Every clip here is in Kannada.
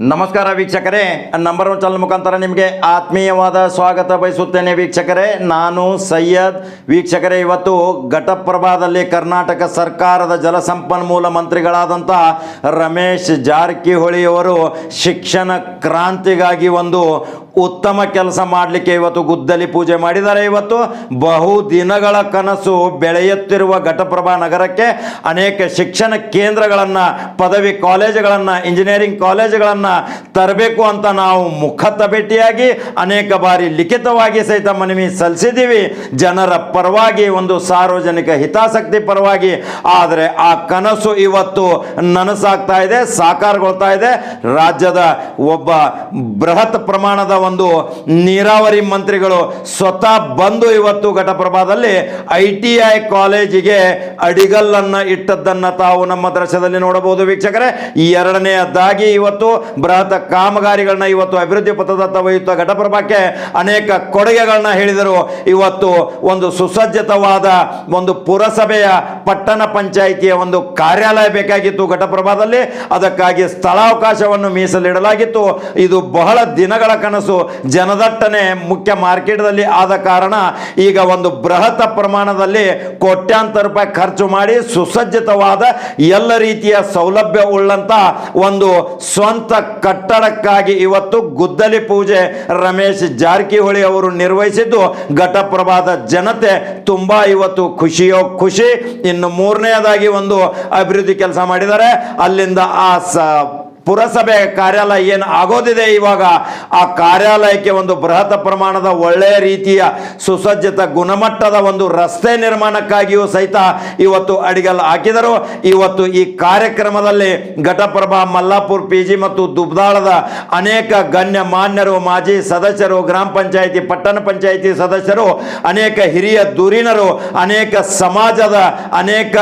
ನಮಸ್ಕಾರ ವೀಕ್ಷಕರೇ ನಂಬರ್ ಒನ್ ಚಾನಲ್ ಮುಖಾಂತರ ನಿಮಗೆ ಆತ್ಮೀಯವಾದ ಸ್ವಾಗತ ಬಯಸುತ್ತೇನೆ ವೀಕ್ಷಕರೇ. ನಾನು ಸೈಯದ್. ವೀಕ್ಷಕರೇ, ಇವತ್ತು ಘಟಪ್ರಭಾದಲ್ಲಿ ಕರ್ನಾಟಕ ಸರ್ಕಾರದ ಜಲಸಂಪನ್ಮೂಲ ಮಂತ್ರಿಗಳಾದಂಥ ರಮೇಶ್ ಜಾರಕಿಹೊಳಿಯವರು ಶಿಕ್ಷಣ ಕ್ರಾಂತಿಗಾಗಿ ಒಂದು ಉತ್ತಮ ಕೆಲಸ ಮಾಡಲಿಕ್ಕೆ ಇವತ್ತು ಗುದ್ದಲಿ ಪೂಜೆ ಮಾಡಿದ್ದಾರೆ. ಇವತ್ತು ಬಹು ದಿನಗಳ ಕನಸು ಬೆಳೆಯುತ್ತಿರುವ ಘಟಪ್ರಭಾ ನಗರಕ್ಕೆ ಅನೇಕ ಶಿಕ್ಷಣ ಕೇಂದ್ರಗಳನ್ನು, ಪದವಿ ಕಾಲೇಜುಗಳನ್ನು, ಇಂಜಿನಿಯರಿಂಗ್ ಕಾಲೇಜುಗಳನ್ನು ತರಬೇಕು ಅಂತ ನಾವು ಮುಖ ಭೇಟಿಯಾಗಿ ಅನೇಕ ಬಾರಿ ಲಿಖಿತವಾಗಿ ಸಹಿತ ಮನವಿ ಸಲ್ಲಿಸಿದ್ದೀವಿ. ಜನರ ಪರವಾಗಿ ಒಂದು ಸಾರ್ವಜನಿಕ ಹಿತಾಸಕ್ತಿ ಪರವಾಗಿ. ಆದರೆ ಆ ಕನಸು ಇವತ್ತು ನನಸಾಗ್ತಾ ಇದೆ, ಸಾಕಾರಗೊಳ್ತಾ ಇದೆ. ರಾಜ್ಯದ ಒಬ್ಬ ಬೃಹತ್ ಪ್ರಮಾಣದ ಒಂದು ನೀರಾವರಿ ಮಂತ್ರಿಗಳು ಸ್ವತಃ ಬಂದು ಇವತ್ತು ಘಟಪ್ರಭಾದಲ್ಲಿ ಐ ಟಿ ಐ ಕಾಲೇಜಿಗೆ ಅಡಿಗಲ್ಲನ್ನು ಇಟ್ಟದ್ದನ್ನು ತಾವು ನಮ್ಮ ದೃಶ್ಯದಲ್ಲಿ ನೋಡಬಹುದು ವೀಕ್ಷಕರೇ. ಈ ಎರಡನೆಯದಾಗಿ ಇವತ್ತು ಬೃಹತ್ ಕಾಮಗಾರಿಗಳನ್ನ ಇವತ್ತು ಅಭಿವೃದ್ಧಿ ಪಥದತ್ತ ಒಯ್ಯುತ್ತ ಘಟಪ್ರಭಾಕ್ಕೆ ಅನೇಕ ಕೊಡುಗೆಗಳನ್ನ ಹೇಳಿದರು. ಇವತ್ತು ಒಂದು ಸುಸಜ್ಜಿತವಾದ ಒಂದು ಪುರಸಭೆಯ ಪಟ್ಟಣ ಪಂಚಾಯಿತಿಯ ಒಂದು ಕಾರ್ಯಾಲಯ ಬೇಕಾಗಿತ್ತು ಘಟಪ್ರಭಾದಲ್ಲಿ. ಅದಕ್ಕಾಗಿ ಸ್ಥಳಾವಕಾಶವನ್ನು ಮೀಸಲಿಡಲಾಗಿತ್ತು. ಇದು ಬಹಳ ದಿನಗಳ ಕನಸು. ಜನದಟ್ಟಣೆ ಮುಖ್ಯ ಮಾರ್ಕೆಟ್ದಲ್ಲಿ ಆದ ಕಾರಣ ಈಗ ಒಂದು ಬೃಹತ್ ಪ್ರಮಾಣದಲ್ಲಿ ಕೋಟ್ಯಾಂತರ ರೂಪಾಯಿ ಖರ್ಚು ಮಾಡಿ ಸುಸಜ್ಜಿತವಾದ ಎಲ್ಲ ರೀತಿಯ ಸೌಲಭ್ಯ ಉಳ್ಳಂತ ಒಂದು ಸ್ವಂತ ಕಟ್ಟಡಕ್ಕಾಗಿ ಇವತ್ತು ಗುದ್ದಲಿ ಪೂಜೆ ರಮೇಶ್ ಜಾರಕಿಹೊಳಿ ಅವರು ನಿರ್ವಹಿಸಿದ್ದು. ಘಟಪ್ರಭಾದ ಜನತೆ ತುಂಬಾ ಇವತ್ತು ಖುಷಿಯೋ ಖುಷಿ. ಇನ್ನು ಮೂರನೆಯದಾಗಿ ಒಂದು ಅಭಿವೃದ್ಧಿ ಕೆಲಸ ಮಾಡಿದ್ದಾರೆ. ಅಲ್ಲಿಂದ ಆ ಪುರಸಭೆ ಕಾರ್ಯಾಲಯ ಏನು ಆಗೋದಿದೆ ಇವಾಗ? ಆ ಕಾರ್ಯಾಲಯಕ್ಕೆ ಒಂದು ಬೃಹತ್ ಪ್ರಮಾಣದ ಒಳ್ಳೆಯ ರೀತಿಯ ಸುಸಜ್ಜಿತ ಗುಣಮಟ್ಟದ ಒಂದು ರಸ್ತೆ ನಿರ್ಮಾಣಕ್ಕಾಗಿಯೂ ಸಹಿತ ಇವತ್ತು ಅಡಿಗಲ್ ಹಾಕಿದರು. ಇವತ್ತು ಈ ಕಾರ್ಯಕ್ರಮದಲ್ಲಿ ಘಟಪ್ರಭಾ ಮಲ್ಲಾಪುರ್ ಪಿ ಜಿ ಮತ್ತು ದುಬ್ದಾಳದ ಅನೇಕ ಗಣ್ಯ ಮಾನ್ಯರು ಮಾಜಿ ಸದಸ್ಯರು, ಗ್ರಾಮ ಪಂಚಾಯಿತಿ, ಪಟ್ಟಣ ಪಂಚಾಯಿತಿ ಸದಸ್ಯರು, ಅನೇಕ ಹಿರಿಯ ದುರಿನರು ಅನೇಕ ಸಮಾಜದ ಅನೇಕ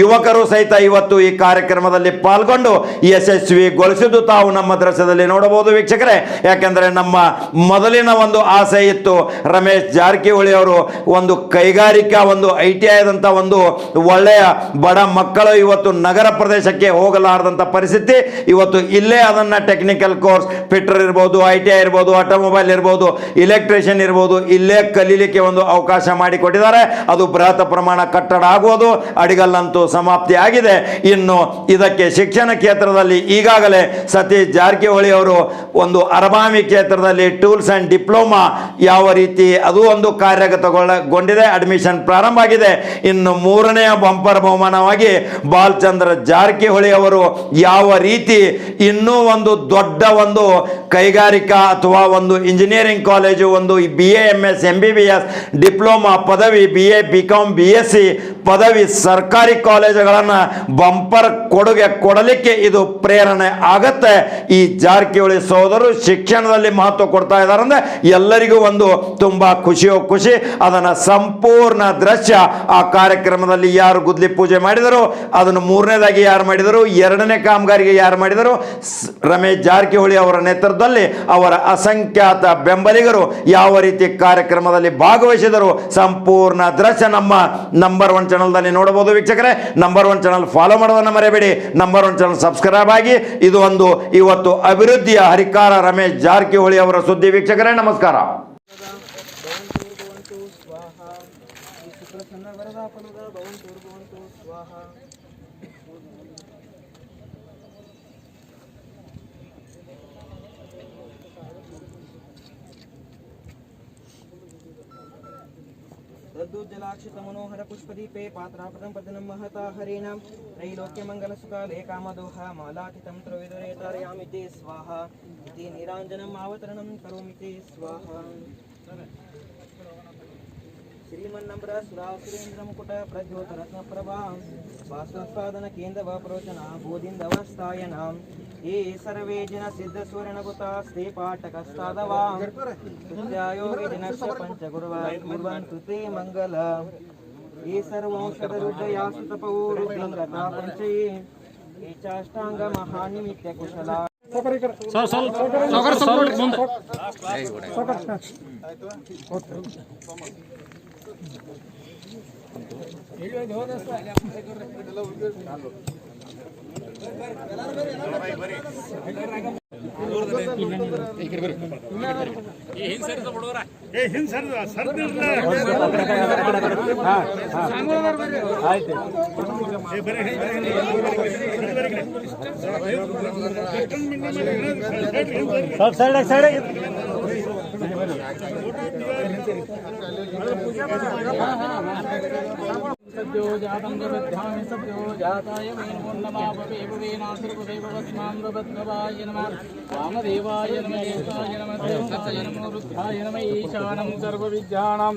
ಯುವಕರು ಸಹಿತ ಇವತ್ತು ಈ ಕಾರ್ಯಕ್ರಮದಲ್ಲಿ ಪಾಲ್ಗೊಂಡು ಯಶಸ್ವಿಗೊಳಿಸಿದ್ದು ತಾವು ನಮ್ಮ ದೃಶ್ಯದಲ್ಲಿ ನೋಡಬಹುದು ವೀಕ್ಷಕರೇ. ಯಾಕೆಂದರೆ ನಮ್ಮ ಮೊದಲಿನ ಒಂದು ಆಸೆ ಇತ್ತು ರಮೇಶ್ ಜಾರಕಿಹೊಳಿ ಅವರು ಒಂದು ಕೈಗಾರಿಕಾ, ಒಂದು ಐ ಟಿ ಆದಂಥ ಒಂದು ಒಳ್ಳೆಯ ಬಡ ಮಕ್ಕಳು ಇವತ್ತು ನಗರ ಪ್ರದೇಶಕ್ಕೆ ಹೋಗಲಾರದಂಥ ಪರಿಸ್ಥಿತಿ. ಇವತ್ತು ಇಲ್ಲೇ ಅದನ್ನು ಟೆಕ್ನಿಕಲ್ ಕೋರ್ಸ್ ಫಿಟ್ರ್ ಇರ್ಬೋದು, ಐ ಟಿ ಐ ಇರ್ಬೋದು ಆಟೋಮೊಬೈಲ್ ಇರ್ಬೋದು ಇಲೆಕ್ಟ್ರಿಷಿಯನ್ ಇರ್ಬೋದು, ಇಲ್ಲೇ ಕಲೀಲಿಕ್ಕೆ ಒಂದು ಅವಕಾಶ ಮಾಡಿಕೊಟ್ಟಿದ್ದಾರೆ. ಅದು ಬೃಹತ್ ಪ್ರಮಾಣ ಕಟ್ಟಡ ಆಗುವುದು. ಅಡಿಗಲ್ಲಂತೂ ಸಮಾಪ್ತಿ ಆಗಿದೆ ಇನ್ನು ಇದಕ್ಕೆ ಶಿಕ್ಷಣ ಕ್ಷೇತ್ರದಲ್ಲಿ ಈಗಾಗಲೇ ಸತೀಶ್ ಜಾರಕಿಹೊಳಿ ಅವರು ಒಂದು ಅರಬಾಮಿ ಕ್ಷೇತ್ರದಲ್ಲಿ ಟೂಲ್ಸ್ ಆ್ಯಂಡ್ ಡಿಪ್ಲೊಮಾ ಯಾವ ರೀತಿ ಅದು ಒಂದು ಕಾರ್ಯಗತಗೊಳ್ಳಗೊಂಡಿದೆ ಅಡ್ಮಿಷನ್ ಪ್ರಾರಂಭ ಆಗಿದೆ. ಇನ್ನು ಮೂರನೆಯ ಬಂಪರ್ ಬಹುಮಾನವಾಗಿ ಬಾಲಚಂದ್ರ ಜಾರಕಿಹೊಳಿ ಅವರು ಯಾವ ರೀತಿ ಇನ್ನೂ ಒಂದು ದೊಡ್ಡ ಒಂದು ಕೈಗಾರಿಕಾ ಅಥವಾ ಒಂದು ಇಂಜಿನಿಯರಿಂಗ್ ಕಾಲೇಜು ಒಂದು B A M S M B B S diploma ಪದವಿ B A B com B S C ಪದವಿ ಸರ್ಕಾರಿ ಕಾಲೇಜುಗಳನ್ನು ಬಂಪರ್ ಕೊಡುಗೆ ಕೊಡಲಿಕ್ಕೆ ಇದು ಪ್ರೇರಣೆ ಆಗತ್ತೆ. ಈ ಜಾರಕಿಹೊಳಿ ಸಹೋದರು ಶಿಕ್ಷಣದಲ್ಲಿ ಮಹತ್ವ ಕೊಡ್ತಾ ಇದ್ದಾರೆ ಅಂದ್ರೆ ಎಲ್ಲರಿಗೂ ಒಂದು ತುಂಬಾ ಖುಷಿಯೋ ಖುಷಿ. ಅದನ್ನ ಸಂಪೂರ್ಣ ದೃಶ್ಯ ಆ ಕಾರ್ಯಕ್ರಮದಲ್ಲಿ ಯಾರು ಗುದ್ಲಿ ಪೂಜೆ ಮಾಡಿದರು, ಅದನ್ನು ಮೂರನೇದಾಗಿ ಯಾರು ಮಾಡಿದರು, ಎರಡನೇ ಕಾಮಗಾರಿಗೆ ಯಾರು ಮಾಡಿದರು ರಮೇಶ್ ಜಾರಕಿಹೊಳಿ ಅವರ ನೇತೃತ್ವದಲ್ಲಿ ಅವರ ಅಸಂಖ್ಯಾತ ಬೆಂಬಲಿಗರು ಯಾವ ರೀತಿ ಕಾರ್ಯಕ್ರಮದಲ್ಲಿ ಭಾಗವಹಿಸಿದರು, ಸಂಪೂರ್ಣ ದೃಶ್ಯ ನಮ್ಮ ನಂಬರ್ ಒನ್ ಚಾನಲ್ದಲ್ಲಿ ನೋಡಬಹುದು ವೀಕ್ಷಕರೇ. ನಂಬರ್ ಒನ್ ಚಾನಲ್ ಫಾಲೋ ಮಾಡೋದನ್ನು ಮರೆಯಬೇಡಿ. ನಂಬರ್ ಒನ್ ಚಾನಲ್ ಸಬ್ಸ್ಕ್ರೈಬ್ ಆಗಿ. ಇದು ಒಂದು ಇವತ್ತು ಅಭಿವೃದ್ಧಿಯ ಹರಿಕಾರ ರಮೇಶ್ ಜಾರಕಿಹೊಳಿ ಅವರ ಸುದ್ದಿ ವೀಕ್ಷಕರೇ, ನಮಸ್ಕಾರ. मनोहर पुष्पदीपे पात्रापदं पदनं महता हरिणां त्रैलोक्यमङ्गलसुकाले कामदोहा मालातितं त्रविदुरे तारयामि ते स्वाहा। इति निराञ्जनम् आवतरणं करोमि ते, स्वाहा। శ్రీమన్నమ్రాసురాసురేంద్రముకుట ప్రద్యోతరత్నప్రభాం శ్వాసోత్పాదన కేంద్ర ప్రవచన బోధిందవస్థాయనాం ఏ సర్వే జన సిద్ధసూరణగుతాస్తే పాఠకస్తాదవాం కృత్యాయోగి జనక్ష పంచగురువాన్ కృతే మంగళ ఏ సర్వంషదరుద్రయా సుతపవో రుద్రంగతా పంచయే ఏ చాష్టాంగ మహానిమిత్య కుశలా సోకర్ సోకర్ ముందు ಸೈಡ್ ಸೈಡ್ सद्यो जातं जगद्ध्यामि सद्यो जाताय मे नमो नमः भवे भवेनासुरभवेवस्मान् भवद्भवाय नमः वामदेवाय नमः एकाय नमः देवताय नमो रुद्राय नमः ईशानं सर्वविद्यानां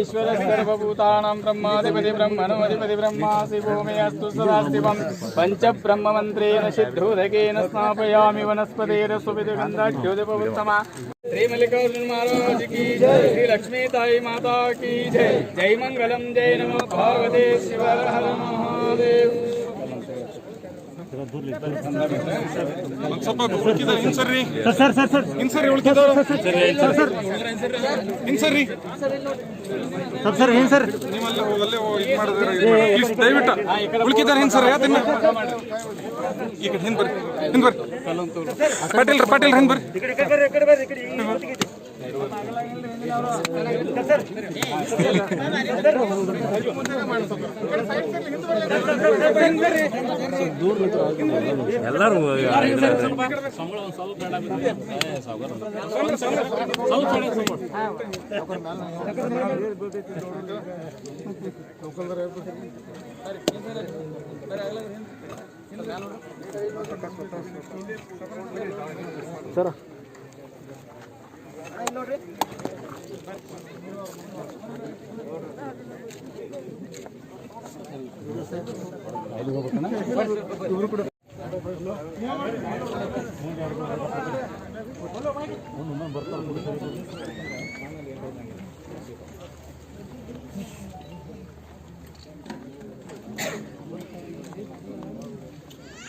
ईश्वरः सर्वभूतानां ब्रह्माधिपति ब्रह्मणोऽधिपति ब्रह्मा शिवो मे अस्तु सदा शिवं पञ्चब्रह्ममन्त्रेण सिद्धोदकेन स्नापयामि वनस्पतेरस्वविदगन्धाढ्योदपवत्तमा श्रीमल्लिकार्जुन महाराज की जय। श्री लक्ष्मी ताई माता की जय। जय मंगलम, जय नमो। पार्वती शिव हर हर महादेव। ಸ್ವಲ್ಪ ಉಳ್ಕಿದಾರೆ ಇನ್ಸರ್ರಿ sir sir sir sir sir sir ನೀವಲ್ಲೇ ಹೋಗಲ್ಲೇ ಇದು ಮಾಡಿದ್ರೆ ಪ್ಲೀಸ್ ದಯವಿಟ್ಟು ಉಳ್ಕಿದ್ದಾರೆ ಇನ್ಸರ್ರಿ ಅದನ್ನ ಈ ಕಡೆ ಹಿಂದ್ ಬರ್ರಿ ಬರ್ರಿ ಎಲ್ಲರೂ ಸರ. ನೋಡ್ರಿ ಇವರು ಕೂಡ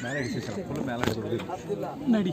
ಮೇಲೆ ಫುಲ್ ಮೇಲೆ ನಡಿ.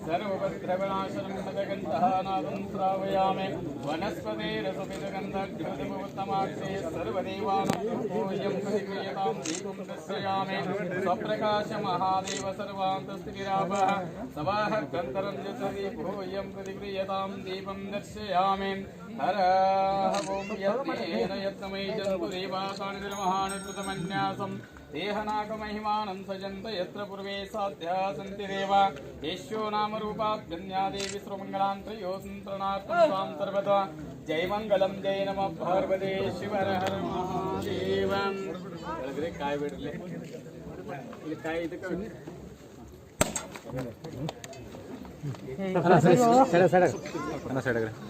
सर्वभद्रविनाशनं मदगन्धः नादं श्रावयामि वनस्पतेरसुविदगन्धघृतमुत्तमाक्षे सर्वदेवानां प्रतिक्रियतां दीपं दर्शयामि। स्वप्रकाश महादेव सर्वान्तस्थिरापः सवाह गन्धरं यच्छति भूयं प्रतिक्रियतां दीपं दर्शयामि। हर ॐ यत्नेन यत्नमयि जन्तु देवासानि निर्महानि कृतमन्यासम् देहनाकमहिमानं सजन्त यत्र पूर्वे साध्या सन्ति देव येष्यो नाम रूपाभ्यन्या देवी सर्वमङ्गलान्त्रयोसन्त्रणार्थं स्वां सर्वदा जय मङ्गलं जय नमः पार्वते शिवर हर महादेव ಕೆಳಗಡೆ ಕಾಯಿ ಬಿಡ್ಲಿ ಇಲ್ಲಿ ಕಾಯಿ ಇದಕ್ಕೆ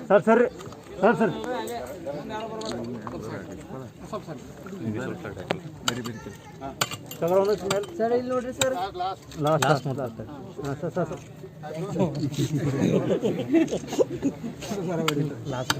sir sir sir sir sir ಇಲ್ಲಿ ನೋಡ್ರಿ ಸರ್ ಲಾಸ್ಟ್ ಲಾಸ್ಟ್ ಲಾಸ್ಟ್ ಹಾಂ ಸರ್ ಸರ್ ಸರ್ ಲಾಸ್ಟ್